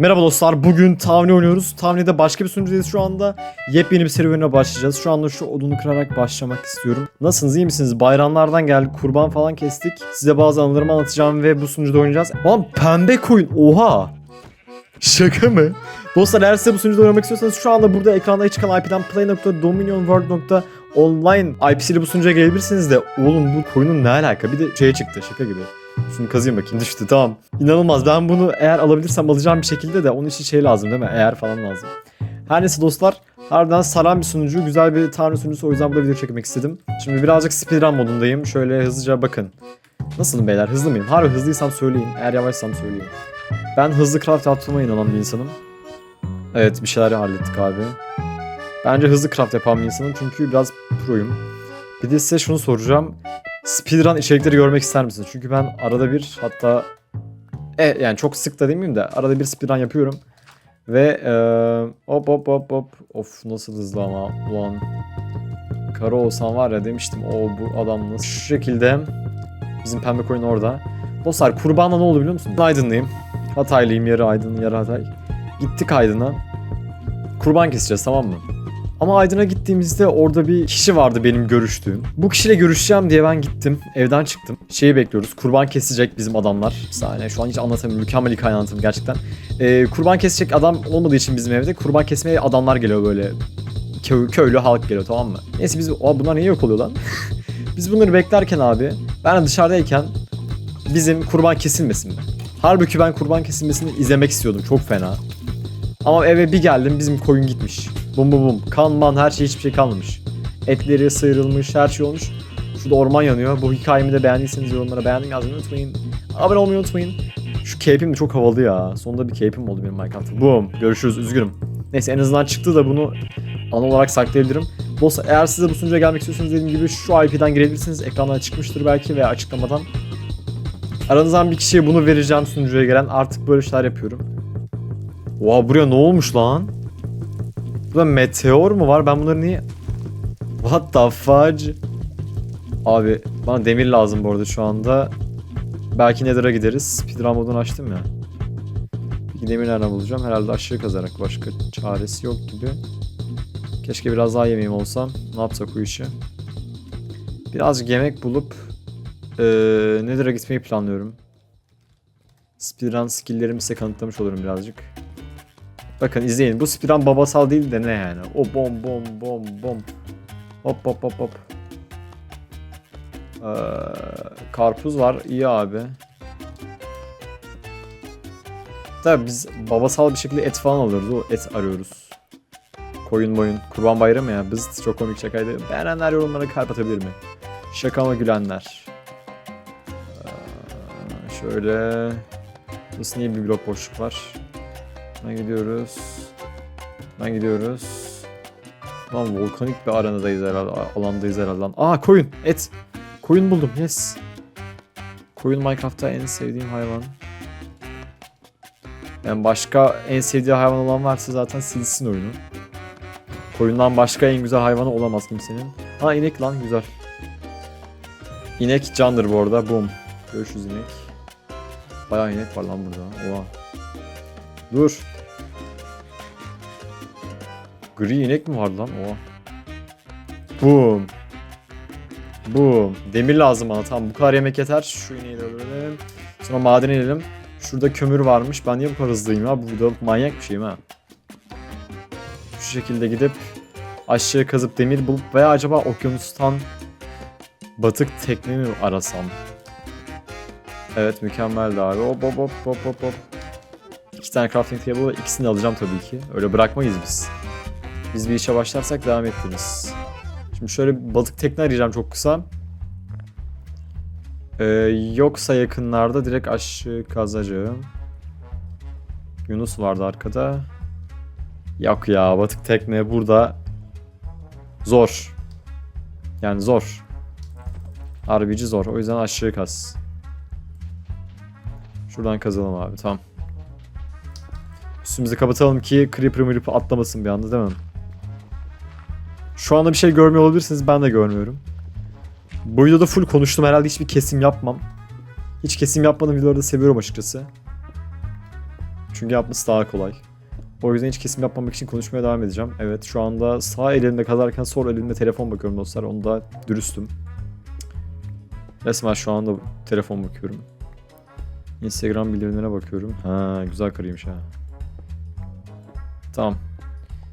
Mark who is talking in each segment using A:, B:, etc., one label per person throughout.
A: Merhaba dostlar, bugün Tavni oynuyoruz. Tavni'de başka bir sunucudayız şu anda. Yepyeni bir serüvene başlayacağız. Şu anda şu odunu kırarak başlamak istiyorum. Nasılsınız, iyi misiniz? Bayramlardan geldik, kurban falan kestik. Size bazı anılarımı anlatacağım ve bu sunucuda oynayacağız. Lan pembe koyun, oha! Şaka mı? Dostlar eğer size bu sunucuda oynamak istiyorsanız şu anda burada ekranda çıkan IP'den play.dominionworld.online IP'siyle bu sunucuya gelebilirsiniz de oğlum bu koyunun ne alaka? Bir de şeye çıktı şaka gibi. Şunu kazıyım bakayım düştü tamam. İnanılmaz ben bunu eğer alabilirsem alacağım bir şekilde de onun için şey lazım değil mi? Eğer falan lazım. Her neyse dostlar harbiden saran bir sunucu güzel bir tanrı sunucusu o yüzden burada video çekmek istedim. Şimdi birazcık speedrun modundayım şöyle hızlıca bakın. Nasılım beyler hızlı mıyım? Harbi hızlıysam söyleyin eğer yavaşsam söyleyin. Ben hızlı craft yaptığıma inanan bir insanım. Evet bir şeyler hallettik abi. Bence hızlı craft yapan bir insanım çünkü biraz proyum. Bir de size şunu soracağım. Speedrun içerikleri görmek ister misiniz? Çünkü ben arada bir hatta e yani çok sık da demeyeyim de arada bir speedrun yapıyorum. Ve eee hop hop hop hop of nasıl hızlı ama ulan kara olsam var ya demiştim o bu adam nasıl şu şekilde bizim pembe koyun orada. Dostlar kurbanla ne oldu biliyor musunuz? Aydınlıyım. Hataylıyım yarı Aydın yarı Hatay. Gittik Aydın'a. Kurban keseceğiz tamam mı? Ama Aydın'a gittiğimizde orada bir kişi vardı benim görüştüğüm. Bu kişiyle görüşeceğim diye ben gittim. Evden çıktım. Şeyi bekliyoruz. Kurban kesecek bizim adamlar. Saniye şu an hiç anlatamıyorum. Mükemmel hikaye anlatım gerçekten. Ee, kurban kesecek adam olmadığı için bizim evde kurban kesmeye adamlar geliyor böyle. Köy, köylü halk geliyor tamam mı? Neyse biz Aa, bunlar niye yok oluyor lan? biz bunları beklerken abi ben dışarıdayken bizim kurban kesilmesin mi? Halbuki ben kurban kesilmesini izlemek istiyordum çok fena. Ama eve bir geldim bizim koyun gitmiş. Bum bum bum. Kan man her şey hiçbir şey kalmamış. Etleri sıyrılmış her şey olmuş. Şurada orman yanıyor. Bu hikayemi de beğendiyseniz yorumlara beğendim yazmayı unutmayın. Abone olmayı unutmayın. Şu cape'im de çok havalı ya. Sonunda bir cape'im oldu benim Minecraft'ta. Boom. Görüşürüz. Üzgünüm. Neyse en azından çıktı da bunu an olarak saklayabilirim. Dostlar eğer siz de bu sunucuya gelmek istiyorsanız dediğim gibi şu IP'den girebilirsiniz. Ekrandan çıkmıştır belki veya açıklamadan. Aranızdan bir kişiye bunu vereceğim sunucuya gelen. Artık böyle şeyler yapıyorum. Oha buraya ne olmuş lan? Burada meteor mu var? Ben bunları niye... What the fudge? Abi bana demir lazım bu arada şu anda. Belki Nether'a gideriz. Speedrun modunu açtım ya. Peki demir nereden bulacağım? Herhalde aşağı kazarak başka çaresi yok gibi. Keşke biraz daha yemeğim olsam. Ne yapsak bu işi? Birazcık yemek bulup eee Nether'a gitmeyi planlıyorum. Speedrun skill'lerimi size kanıtlamış olurum birazcık. Bakın izleyin. Bu speedrun babasal değil de ne yani? O bom bom bom bom. Hop hop hop hop. Ee, karpuz var. iyi abi. Tabii biz babasal bir şekilde et falan alıyoruz. O et arıyoruz. Koyun boyun. Kurban bayramı ya. Biz çok komik şakaydı. Beğenenler yorumlara kalp atabilir mi? Şakama gülenler. Ee, şöyle. Nasıl niye bir blok boşluk var? Ben gidiyoruz. Ben gidiyoruz. Lan volkanik bir arenadayız herhalde. Alandayız herhalde lan. Aa koyun. Et. Koyun buldum. Yes. Koyun Minecraft'ta en sevdiğim hayvan. Yani başka en sevdiği hayvan olan varsa zaten silsin oyunu. Koyundan başka en güzel hayvanı olamaz kimsenin. Ha inek lan güzel. İnek candır bu arada. Boom. Görüşürüz inek. Bayağı inek var lan burada. Oha. Dur. Gri inek mi vardı lan? Oha. Boom. Boom. Demir lazım bana. Tamam bu kadar yemek yeter. Şu ineği de öldürelim. Sonra madene inelim. Şurada kömür varmış. Ben niye bu kadar hızlıyım ya? Bu da manyak bir şeyim ha. Şu şekilde gidip aşağıya kazıp demir bulup veya acaba okyanustan batık tekne mi arasam? Evet mükemmeldi abi. Hop hop hop hop hop hop. İki tane crafting table var. İkisini alacağım tabii ki. Öyle bırakmayız biz. Biz bir işe başlarsak devam ettiririz. Şimdi şöyle bir balık tekne arayacağım çok kısa. Ee, yoksa yakınlarda direkt aşağı kazacağım. Yunus vardı arkada. Yok ya batık tekne burada zor. Yani zor. Harbici zor. O yüzden aşağı kaz. Şuradan kazalım abi tamam. Üstümüzü kapatalım ki creeper mripper atlamasın bir anda değil mi? Şu anda bir şey görmüyor olabilirsiniz ben de görmüyorum. Bu videoda full konuştum herhalde hiçbir kesim yapmam. Hiç kesim yapmadığım videoları da seviyorum açıkçası. Çünkü yapması daha kolay. O yüzden hiç kesim yapmamak için konuşmaya devam edeceğim. Evet şu anda sağ elimde kazarken sol elimde telefon bakıyorum dostlar. Onda dürüstüm. Resmen şu anda telefon bakıyorum. Instagram bildirimlerine bakıyorum. Ha güzel karıymış ha. Tamam.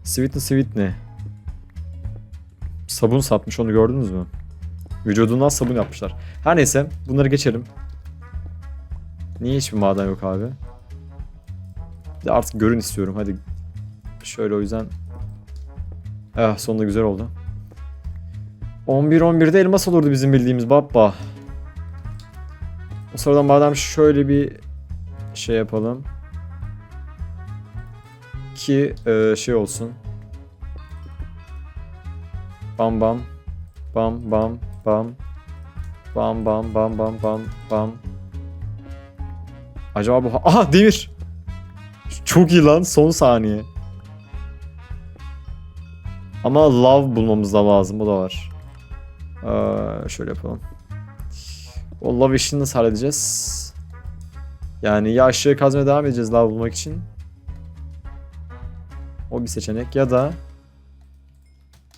A: Sweetney Sweetney. Sabun satmış onu gördünüz mü? Vücudundan sabun yapmışlar. Her neyse bunları geçelim. Niye hiçbir maden yok abi? De artık görün istiyorum hadi. Şöyle o yüzden. Eh sonunda güzel oldu. 11-11'de elmas olurdu bizim bildiğimiz baba. O sırada madem şöyle bir şey yapalım. Ki e, şey olsun. Bam bam. Bam bam bam. Bam bam bam bam bam bam. Acaba bu... Aha demir! Çok iyi lan son saniye. Ama love bulmamız da lazım. O da var. Ee, şöyle yapalım. O love işini nasıl halledeceğiz? Yani ya aşağı kazmaya devam edeceğiz love bulmak için. O bir seçenek. Ya da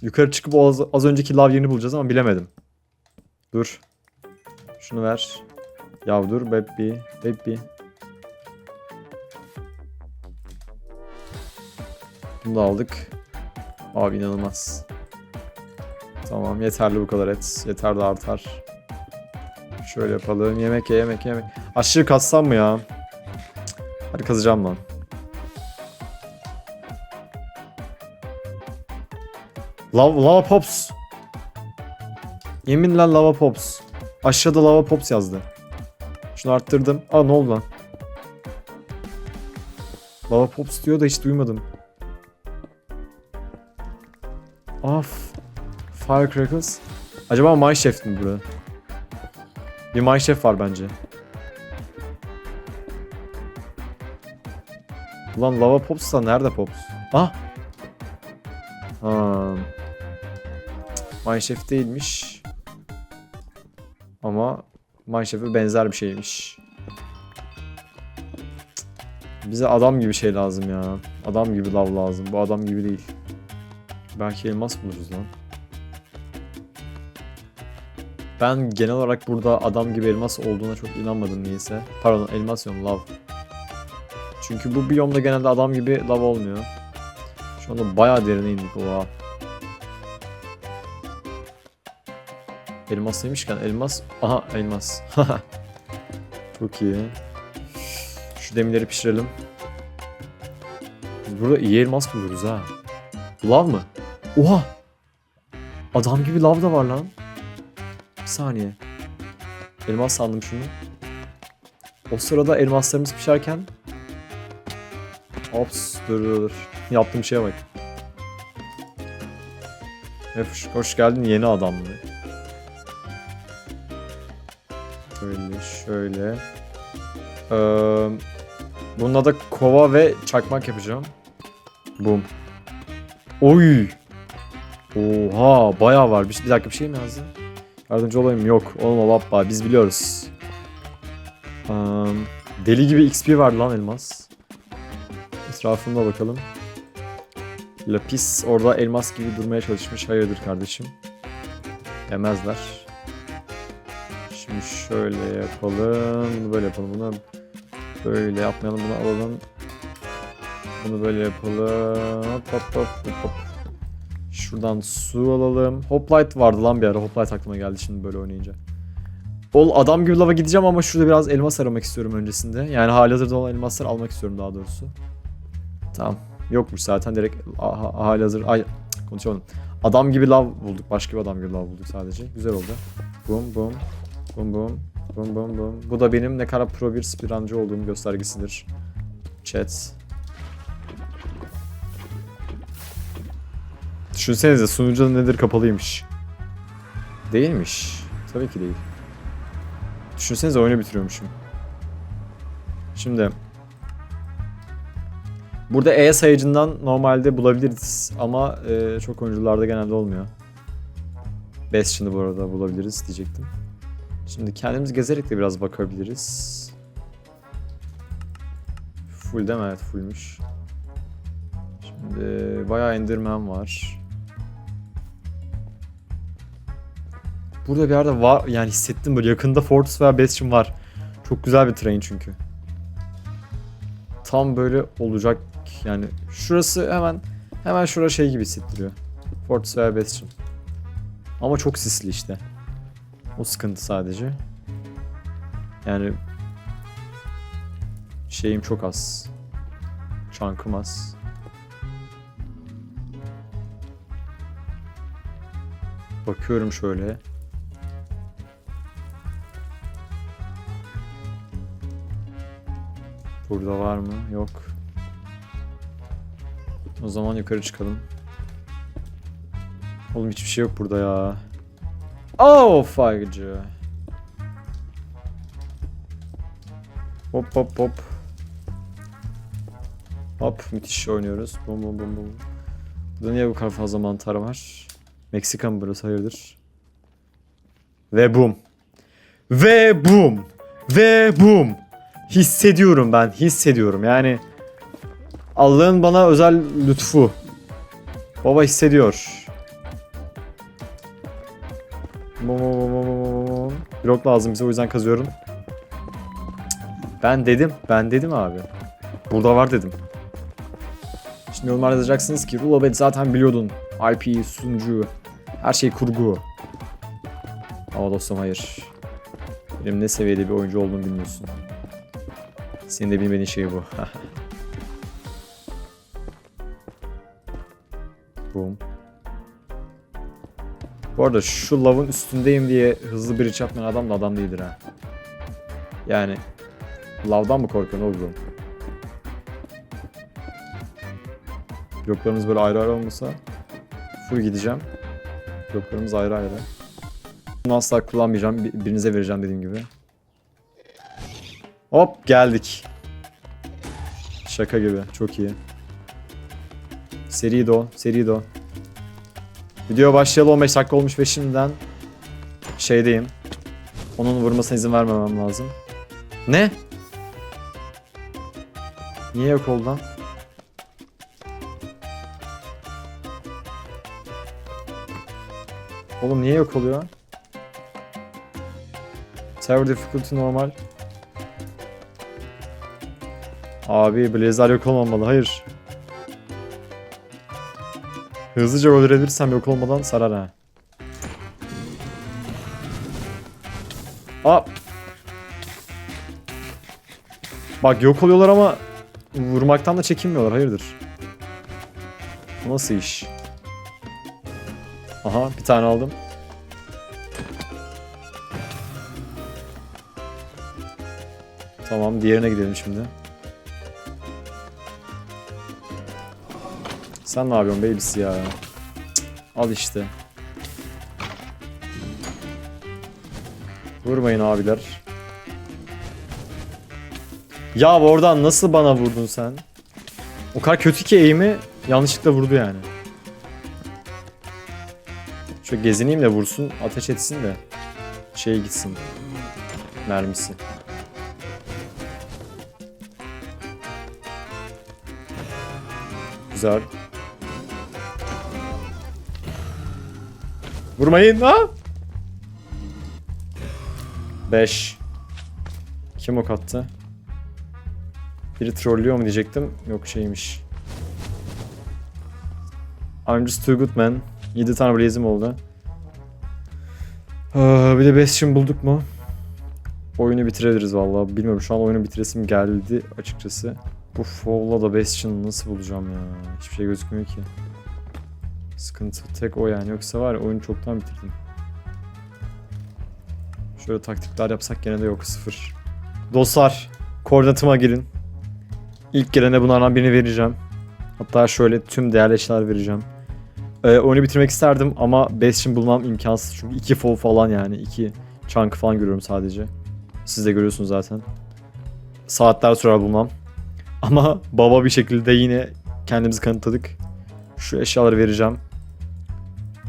A: yukarı çıkıp az, az önceki love yerini bulacağız ama bilemedim. Dur. Şunu ver. Ya dur baby. Baby. Bunu da aldık. Abi inanılmaz. Tamam yeterli bu kadar et. Yeter de artar. Şöyle yapalım. Yemek ye yemek ye, yemek. Aşırı kassam mı ya? Hadi kazacağım lan. Lava, lava Pops. Yeminle Lava Pops. Aşağıda Lava Pops yazdı. Şunu arttırdım. Aa ne oldu lan? Lava Pops diyor da hiç duymadım. Of. Firecrackers. Acaba Mineshaft mi burada? Bir Mineshaft var bence. Ulan Lava Pops da nerede Pops? Ah! Mineshaft değilmiş. Ama Mineshaft'e benzer bir şeymiş. Bize adam gibi şey lazım ya. Adam gibi lav lazım. Bu adam gibi değil. Belki elmas buluruz lan. Ben genel olarak burada adam gibi elmas olduğuna çok inanmadım niyeyse. Pardon elmas yok lav. Çünkü bu biyomda genelde adam gibi lav olmuyor. Şu anda bayağı derine indik oha. Elmas demişken elmas. Aha elmas. çok iyi. Şu demirleri pişirelim. Burada iyi elmas buluruz ha. Lav mı? Oha! Adam gibi lav da var lan. Bir saniye. Elmas sandım şunu. O sırada elmaslarımız pişerken... Ops dur dur dur. Yaptığım şeye bak. Hoş, hoş geldin yeni adamlı. Şöyle şöyle. Ee, bununla da kova ve çakmak yapacağım. Boom. Oy. Oha bayağı var. Bir, bir dakika bir şey mi yazdı? Yardımcı olayım yok. Olma baba biz biliyoruz. Um, deli gibi XP var lan elmas. Etrafında bakalım. Lapis orada elmas gibi durmaya çalışmış. Hayırdır kardeşim. Yemezler. Şimdi şöyle yapalım. Böyle yapalım. Bunu böyle yapmayalım. Bunu alalım. Bunu böyle yapalım. Hop hop hop hop hop. Şuradan su alalım. Hoplite vardı lan bir ara. Hoplite aklıma geldi şimdi böyle oynayınca. Ol adam gibi lava gideceğim ama şurada biraz elmas aramak istiyorum öncesinde. Yani halihazırda olan elmasları almak istiyorum daha doğrusu. Tamam. Yokmuş zaten direkt ha- halihazır. Ay konuşamadım. Adam gibi lav bulduk. Başka bir adam gibi lav bulduk sadece. Güzel oldu. Bum bum. Bum bum. Bum bum bum. Bu da benim ne kadar pro bir speedruncı olduğum göstergesidir. Chat. Düşünsenize sunucuda nedir kapalıymış. Değilmiş. Tabii ki değil. Düşünsenize oyunu bitiriyormuşum. Şimdi Burada E sayıcından normalde bulabiliriz ama e, çok oyuncularda genelde olmuyor. Bastion'ı bu arada bulabiliriz diyecektim. Şimdi kendimiz gezerek de biraz bakabiliriz. Full değil mi? Evet fullmüş. Şimdi bayağı Enderman var. Burada bir yerde var yani hissettim böyle yakında Fortress veya Bastion var. Çok güzel bir train çünkü. Tam böyle olacak yani şurası hemen hemen şura şey gibi hissettiriyor. Fortress veya Bastion. Ama çok sisli işte. O sıkıntı sadece. Yani şeyim çok az. Çankım az. Bakıyorum şöyle. Burada var mı? Yok. O zaman yukarı çıkalım. Oğlum hiçbir şey yok burada ya. Oh fagcı. Hop hop hop. Hop müthiş oynuyoruz. Bum bum bum bum. Burada niye bu kadar fazla mantar var? Meksika burası hayırdır? Ve bum. Ve bum. Ve bum. Hissediyorum ben hissediyorum yani. Allah'ın bana özel lütfu. Baba hissediyor. Blok lazım bize o yüzden kazıyorum. Ben dedim. Ben dedim abi. Burada var dedim. Şimdi yorumlarda yazacaksınız ki Rulabet zaten biliyordun. IP, sunucu, her şey kurgu. Ama dostum hayır. Benim ne seviyede bir oyuncu olduğumu bilmiyorsun. Senin de bilmediğin şey bu. Boom. Bu arada şu lavın üstündeyim diye hızlı bir yapmayan adam da adam değildir ha. Yani lavdan mı korkuyorsun oğlum? Bloklarımız böyle ayrı ayrı olmasa full gideceğim. Bloklarımız ayrı ayrı. Bunu asla kullanmayacağım. bir- Birinize vereceğim dediğim gibi. Hop geldik. Şaka gibi. Çok iyi. Seri do. Seri do. Video başlayalı 15 dakika olmuş ve şimdiden şeydeyim. Onun vurmasına izin vermemem lazım. Ne? Niye yok oldu lan? Oğlum niye yok oluyor? Server difficulty normal. Abi Blazer yok olmamalı. Hayır. Hızlıca öldürebilirsem yok olmadan sarar ha. Aa. Bak yok oluyorlar ama vurmaktan da çekinmiyorlar. Hayırdır? Bu Nasıl iş? Aha bir tane aldım. Tamam diğerine gidelim şimdi. Sen ne yapıyorsun babysi ya? Al işte. Vurmayın abiler. Ya oradan nasıl bana vurdun sen? O kadar kötü ki eğimi yanlışlıkla vurdu yani. Şöyle gezineyim de vursun, ateş etsin de şey gitsin. Mermisi. Güzel. Vurmayın ha? 5. Kim ok attı? Biri trollüyor mu diyecektim. Yok şeymiş. I'm just too good man. 7 tane blaze'im oldu. Aa, bir de Bastion bulduk mu? Oyunu bitirebiliriz vallahi. Bilmiyorum şu an oyunu bitiresim geldi açıkçası. Bu Fall'la da Bastion'ı nasıl bulacağım ya? Hiçbir şey gözükmüyor ki. Sıkıntı tek o yani. Yoksa var ya oyunu çoktan bitirdim. Şöyle taktikler yapsak gene de yok sıfır. Dostlar koordinatıma girin. İlk gelene bunlardan birini vereceğim. Hatta şöyle tüm değerli eşyalar vereceğim. Ee, oyunu bitirmek isterdim ama Bastion bulmam imkansız. Çünkü iki fall falan yani. iki chunk falan görüyorum sadece. Siz de görüyorsunuz zaten. Saatler sürer bulmam. Ama baba bir şekilde yine kendimizi kanıtladık. Şu eşyaları vereceğim.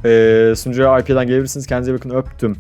A: Ee, sunucuya IP'den gelebilirsiniz. Kendinize bakın öptüm.